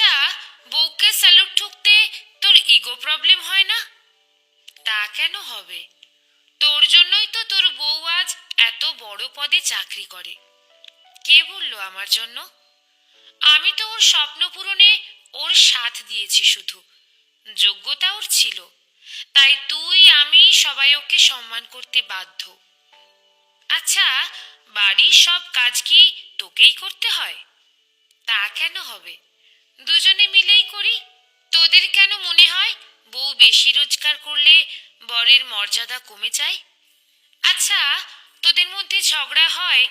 আচ্ছা বউকে স্যালুট ঠুকতে তোর ইগো প্রবলেম হয় না? তা কেন হবে? তোর জন্যই তো তোর বউ আজ এত বড় পদে চাকরি করে। কে বলল আমার জন্য? আমি তো ওর স্বপ্ন পূরণে ওর সাথ দিয়েছি শুধু। যোগ্যতা ওর ছিল। তাই তুই, আমি সবাই ওকে সম্মান করতে বাধ্য। আচ্ছা বাড়ির সব কাজ কি তোকেই করতে হয়? তা কেন হবে? দুজনে মিলেই করি। তোদের কেন মনে হয় বউ বেশি রোজগার করলে বরের মর্যাদা কমে যায়? আচ্ছা তোদের মধ্যে ঝগড়া হয়?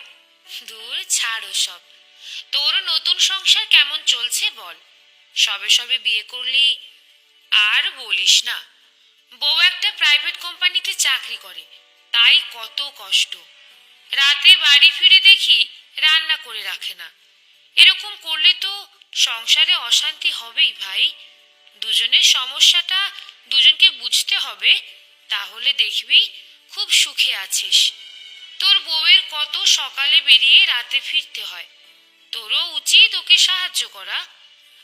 দূর, ছাড়ো সব তোর নতুন সংসার কেমন চলছে বল? সবে সবে বিয়ে করলি আর বলিস না। বউ একটা প্রাইভেট কোম্পানিতে চাকরি করে, তাই কত কষ্ট। রাতে বাড়ি ফিরে দেখি রান্না করে রাখে না। এরকম করলে তো সংসারে অশান্তি হবেই ভাই। দুজনের সমস্যাটা দুজনকে বুঝতে হবে, তাহলে দেখবি খুব সুখে আছিস। তোর বউয়ের কত সকালে বেরিয়ে রাতে ফিরতে হয়। তোরও উচিত ওকে সাহায্য করা।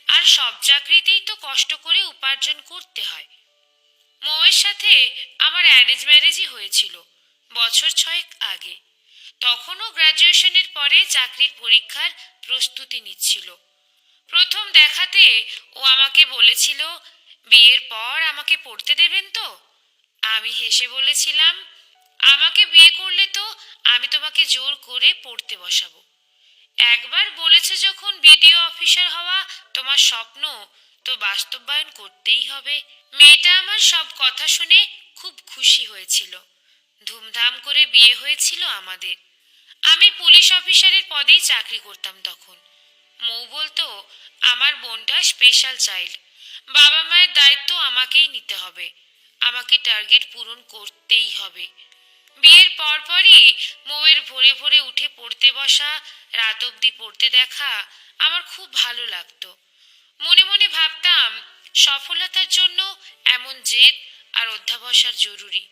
আর সব চাকরিতেই তো কষ্ট করে উপার্জন করতে হয়। মৌয়ের সাথে আমার অ্যারেঞ্জ ম্যারেজই হয়েছিল বছর ছয়েক আগে। তখনও গ্র্যাজুয়েশনের পরে চাকরির পরীক্ষার প্রস্তুতি নিচ্ছিল। প্রথম দেখাতে ও আমাকে বলেছিল, বিয়ের পর আমাকে পড়তে দেবেন তো? আমি হেসে বলেছিলাম, আমাকে বিয়ে করলে তো আমি তোমাকে জোর করে পড়তে বসাবো। একবার বলেছে যখন, বিডিও অফিসার হওয়া তোমার স্বপ্ন, তো বাস্তবায়ন করতেই হবে। মেয়েটা আমার সব কথা শুনে খুব খুশি হয়েছিল। ধুমধাম করে বিয়ে হয়েছিল আমাদের। আমি পুলিশ অফিসারের পদেই চাকরি করতাম তখন। মৌ বলতো, আমার বোনটা স্পেশাল চাইল্ড বাবা মায়ের দায়িত্ব আমাকেই নিতে হবে। আমাকে টার্গেট পূরণ করতেই হবে। বিয়ের পরপরই মৌয়ের ভোরে ভোরে উঠে পড়তে বসা, রাত অবধি পড়তে দেখা আমার খুব ভালো লাগতো। মনে মনে ভাবতাম, সফলতার জন্য এমন জেদ আর অধ্যাবসার জরুরি।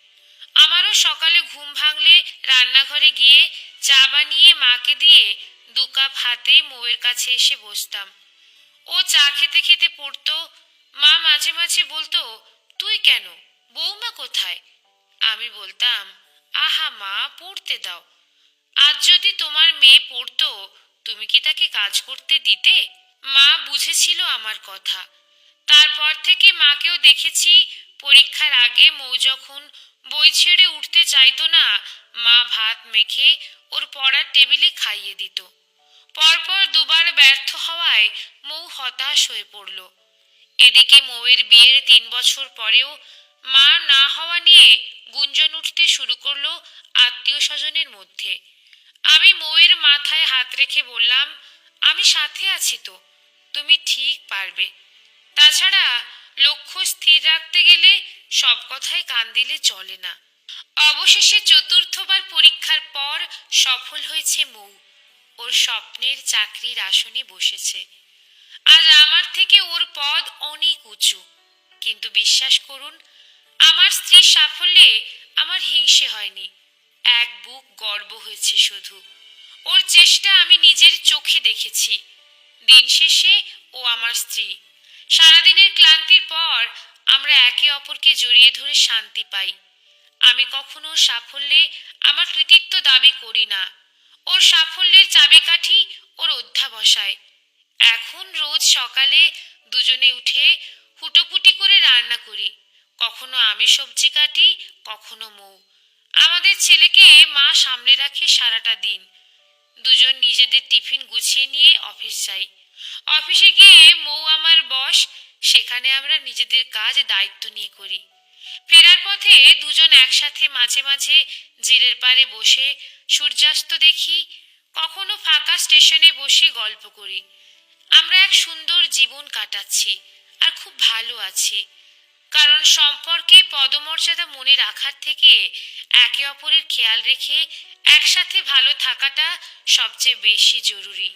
আমারও সকালে ঘুম ভাঙলে রান্নাঘরে গিয়ে চা বানিয়ে মাকে দিয়ে দু কাপ হাতে মৌয়ের কাছে এসে বসতাম। ও চা খেতে খেতে পড়তো। মা মাঝে মাঝে বলতো, তুই কেন? বৌমা কোথায়? আমি বলতাম, আহা মা, পড়তে দাও। আজ যদি তোমার মেয়ে পড়তো, তুমি কি তাকে কাজ করতে দিতে? মা বুঝেছিল আমার কথা। তারপর থেকে মাকেও দেখেছি, পরীক্ষার আগে মৌ যখন বই ছেড়ে উঠতে চাইতো না, মা ভাত মেখে ওর পড়ার টেবিলে খাইয়ে দিত। পরপর দুবার ব্যর্থ হওয়ায় মৌ হতাশ হয়ে পড়ল। এদিকে মৌয়ের বিয়ের তিন বছর পরেও মা না হওয়া নিয়ে গুঞ্জন উঠতে শুরু করল আত্মীয় স্বজনের মধ্যে। আমি মৌয়ের মাথায় হাত রেখে বললাম, আমি সাথে আছি তো, তুমি ঠিক পারবে। তাছাড়া লক্ষ্য স্থির রাখতে গেলে সব কথায় কান দিলে চলে না। অবশেষে চতুর্থবার পরীক্ষার পর সফল হয়েছে মৌ। ওর স্বপ্নের চাকরির আসনে বসেছে। আজ আমার থেকে ওর পদ অনেক উঁচু। কিন্তু বিশ্বাস করুন, আমার স্ত্রীর সাফল্যে আমার হিংসে হয়নি। এক বুক গর্ব হয়েছে শুধু। ওর চেষ্টা আমি নিজের চোখে দেখেছি। দিন শেষে ও আমার স্ত্রী। সারাদিনের ক্লান্তির পর আমরা একে অপরকে জড়িয়ে ধরে শান্তি পাই। আমি কখনো সাফল্যে আমার কৃতিত্ব দাবি করি না। ওর সাফল্যের চাবিকাঠি ওর অধ্যাবসায় এখন রোজ সকালে দুজনে উঠে হুটোপুটি করে রান্না করি। কখনো আমি সবজি কাটি, কখনো মৌ। আমাদের ছেলেকে মা সামনে রাখে সারাটা দিন। দুজন নিজেদের টিফিন গুছিয়ে নিয়ে অফিস যাই। অফিসে গিয়ে মৌ আমার বস, সেখানে আমরা নিজেদের কাজ দায়িত্ব নিয়ে করি। ফেরার পথে দুজন একসাথে মাঝে মাঝে জেলের পাড়ে বসে সূর্যাস্ত দেখি, কখনো ফাঁকা স্টেশনে বসে গল্প করি। আমরা এক সুন্দর জীবন কাটাচ্ছি আর খুব ভালো আছি। কারণ সম্পর্কে পদমর্যাদা মনে রাখার থেকে একে অপরের খেয়াল রেখে একসাথে ভালো থাকাটা সবচেয়ে বেশি জরুরি।